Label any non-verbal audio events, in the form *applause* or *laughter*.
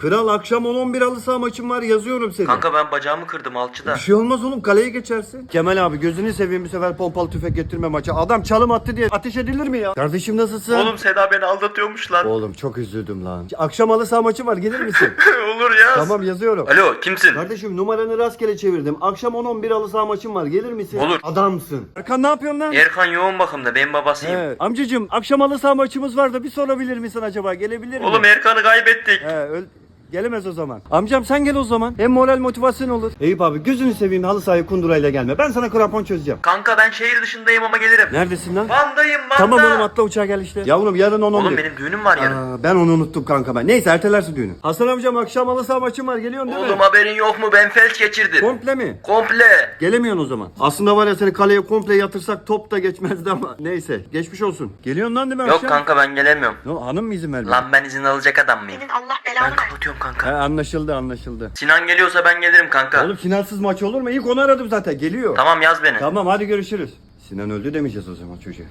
Kral akşam 10-11 halı saha maçım var yazıyorum seni. Kanka ben bacağımı kırdım alçıda. Bir şey olmaz oğlum kaleye geçersin. Kemal abi gözünü seveyim bu sefer pompalı tüfek getirme maça. Adam çalım attı diye ateş edilir mi ya? Kardeşim nasılsın? Oğlum Seda beni aldatıyormuş lan. Oğlum çok üzüldüm lan. Akşam halı saha maçı var gelir misin? *laughs* Olur ya. tamam yazıyorum. Alo kimsin? Kardeşim numaranı rastgele çevirdim. Akşam 10-11 halı saha maçım var. Gelir misin? Olur. Adamsın. Erkan ne yapıyorsun lan? Erkan yoğun bakımda ben babasıyım. Evet. Amcacım akşam halı saha maçımız var da bir sorabilir misin acaba? Gelebilir mi? Oğlum Erkan'ı kaybettik. He, öl- Gelemez o zaman. Amcam sen gel o zaman. Hem moral motivasyon olur. Eyüp abi gözünü seveyim halı sahaya kundurayla gelme. Ben sana krampon çözeceğim. Kanka ben şehir dışındayım ama gelirim. Neredesin lan? Van'dayım Van'da. Tamam oğlum atla uçağa gel işte. Yavrum yarın 10 Oğlum 11. benim düğünüm var yarın. Aa, ben onu unuttum kanka ben. Neyse ertelersin düğünü. Hasan amcam akşam halı saha maçım var. Geliyorsun değil Oğlum mi? haberin yok mu ben felç geçirdim. Komple mi? Komple. Gelemiyorsun o zaman. Aslında var ya seni kaleye komple yatırsak top da geçmezdi ama. Neyse geçmiş olsun. Geliyorsun lan değil mi Yok akşam? kanka ben gelemiyorum. No, hanım mı izin vermiyor? Lan ben izin alacak adam mıyım? Senin Allah Ben belanı versin. kapatıyorum He, kanka. anlaşıldı anlaşıldı. Sinan geliyorsa ben gelirim kanka. Oğlum Sinansız maç olur mu? İlk onu aradım zaten. Geliyor. Tamam yaz beni. Tamam hadi görüşürüz. Sinan öldü demeyeceğiz o zaman çocuğa.